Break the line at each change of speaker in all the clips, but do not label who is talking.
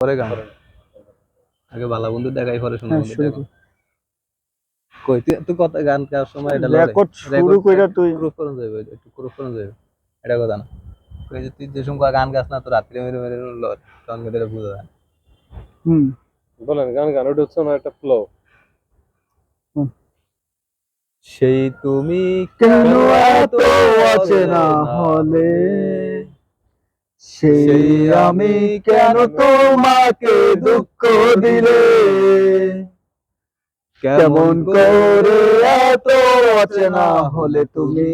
পরে গান। আগে ভালো বন্ধু দেখাই পরে শোনা
হ্যাঁ,
বন্ধু কই তুই তুই কত গান গাওয়ার সময় এটা
রেকর্ড শুরু কইরা তুই।
একটু এটা কথা না। কই যে তুই যে সময় গান গাস না তো রাত্রে মেরে মেরে লড় তখন মেয়েদের বুঝা যায় না।
হুম।
বলেন গান গান ওটা হচ্ছে না একটা ফ্লো
সেই তুমি
কেন এত অচেনা হলে? সেই আমি কেন তোমাকে দুঃখ দিলে? কেমন করে এত অচেনা হলে তুমি?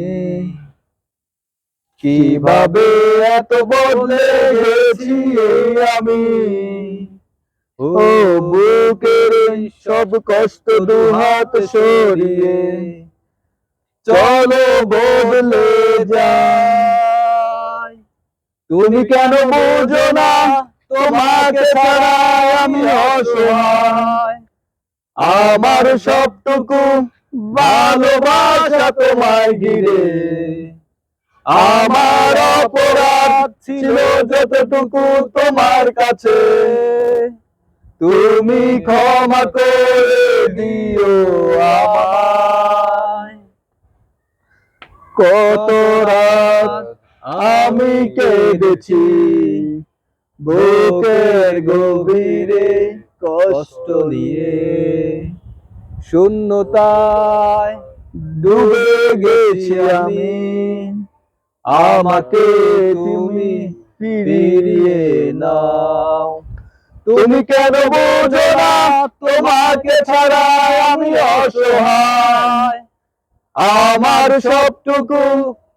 কীভাবে এত বদলে গেছি আমি? ও বুকের সব কষ্ট দু হাত সরিয়ে চলো বদলে তুমি কেন বুঝো না? তোমাকে ছাড়া আমি অসহায়। আমার সবটুকু ভালোবাসা তোমায় ঘিরে। আমার অপরাধ ছিল যতটুকু তোমার কাছে। তুমি ক্ষমা করে দিও আমায়। কত রাত আমি কেঁদেছি বুকের গভীরে কষ্ট নিয়ে। শূন্যতায় ডুবে গেছি আমি। আমাকে তুমি ফিরিয়ে নাও। তুমি কেন বোঝো না? তোমাকে ছাড়া আমি অসহায়। আমার সবটুকু